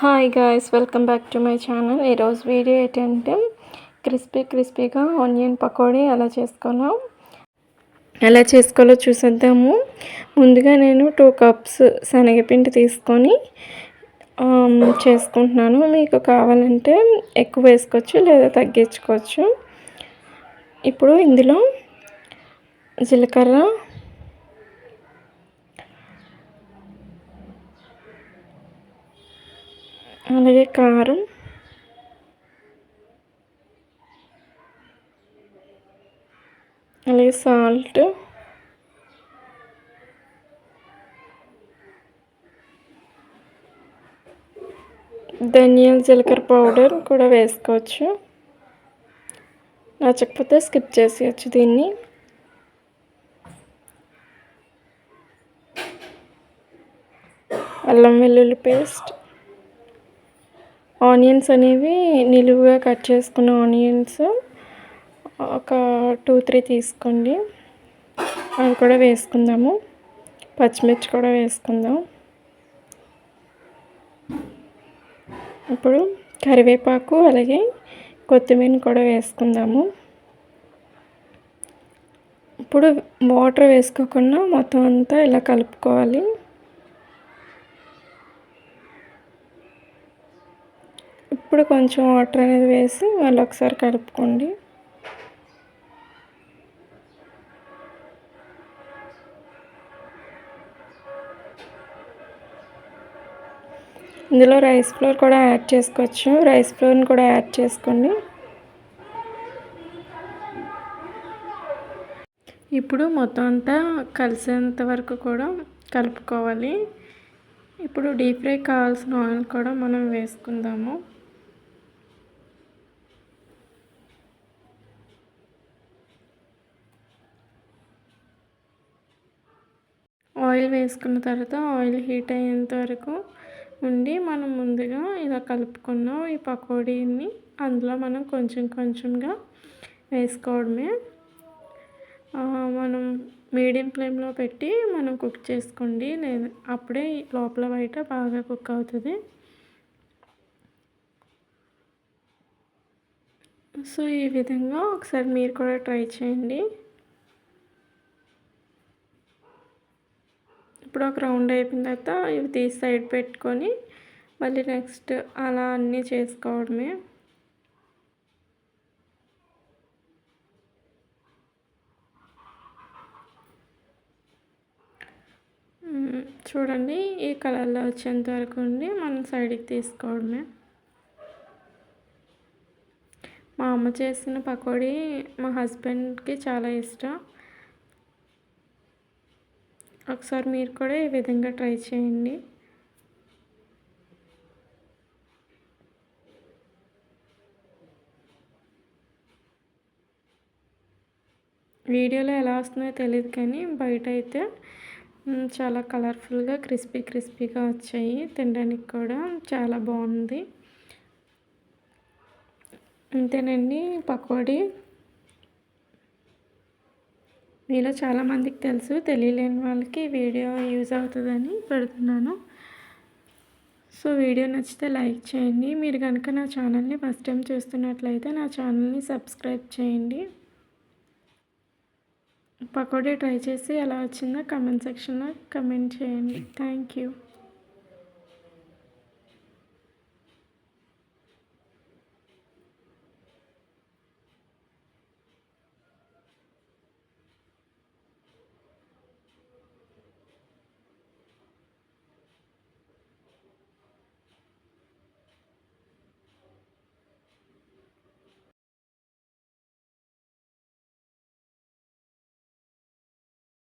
Hi guys welcome back to my channel ఈరోజు video ఏంటంటే crispy క్రిస్పీగా ఆనియన్ పకోడీ ఎలా చేసుకోవాలో. ఎలా చేసుకోవాలో చూసేద్దాము. ముందుగా నేను టూ కప్స్ శనగపిండి తీసుకొని um, చేసుకుంటున్నాను. మీకు కావాలంటే ఎక్కువ వేసుకోవచ్చు లేదా తగ్గించుకోవచ్చు. ఇప్పుడు ఇందులో జీలకర్ర అలాగే కారం. అలాగే సాల్ట్. ధనియాల జీలకర్ర పౌడర్ కూడా వేసుకోవచ్చు. నచ్చకపోతే స్కిప్ చేసేయచ్చు దీన్ని. అల్లం వెల్లుల్లి పేస్ట్. ఆనియన్స్ అనేవి నిలువుగా కట్ చేసుకున్న ఆనియన్స్ ఒక టూ త్రీ తీసుకోండి. అవి కూడా వేసుకుందాము. పచ్చిమిర్చి కూడా వేసుకుందాం. ఇప్పుడు కరివేపాకు అలాగే కొత్తిమీర కూడా వేసుకుందాము. ఇప్పుడు వాటర్ వేసుకోకుండా మొత్తం అంతా ఇలా కలుపుకోవాలి. ఇప్పుడు కొంచెం వాటర్ అనేది వేసి మళ్ళీ ఒకసారి కలుపుకోండి. ఇందులో రైస్ ఫ్లోర్ కూడా యాడ్ చేసుకోవచ్చు. రైస్ ఫ్లోర్ని కూడా యాడ్ చేసుకోండి. ఇప్పుడు మొత్తం అంతా కలిసేంత వరకు కూడా కలుపుకోవాలి. ఇప్పుడు డీప్ ఫ్రై కావాల్సిన ఆయిల్ కూడా మనం వేసుకుందాము. ఆయిల్ వేసుకున్న తర్వాత ఆయిల్ హీట్ అయ్యేంత వరకు ఉండి మనం ముందుగా ఇలా కలుపుకున్నాం ఈ పకోడీని అందులో మనం కొంచెం కొంచెంగా వేసుకోవడమే. మనం మీడియం ఫ్లేమ్లో పెట్టి మనం కుక్ చేసుకోండి. లేదు అప్పుడే లోపల బయట బాగా కుక్ అవుతుంది. సో ఈ విధంగా ఒకసారి మీరు కూడా ట్రై చేయండి. ఇప్పుడు ఒక రౌండ్ అయిపోయిన తర్వాత ఇవి తీసి సైడ్ పెట్టుకొని మళ్ళీ నెక్స్ట్ అలా అన్నీ చేసుకోవడమే. చూడండి ఈ కలర్లో వచ్చేంత వరకు ఉండి మనం సైడ్కి తీసుకోవడమే. మా అమ్మ చేసిన పకోడీ మా హస్బెండ్కి చాలా ఇష్టం. ఒకసారి మీరు కూడా ఈ విధంగా ట్రై చేయండి. వీడియోలో ఎలా వస్తుందో తెలియదు కానీ బయట అయితే చాలా కలర్ఫుల్గా క్రిస్పీ క్రిస్పీగా వచ్చాయి. తినడానికి కూడా చాలా బాగుంది. అంతేనండి పకోడీ. మీలో చాలామందికి తెలుసు తెలియలేని వాళ్ళకి వీడియో యూజ్ అవుతుందని పెడుతున్నాను. సో వీడియో నచ్చితే లైక్ చేయండి. మీరు కనుక నా ఛానల్ని ఫస్ట్ టైం చూస్తున్నట్లయితే నా ఛానల్ని సబ్స్క్రైబ్ చేయండి. పకోడీ ట్రై చేసి ఎలా వచ్చిందో కమెంట్ సెక్షన్లో కమెంట్ చేయండి. Thank you.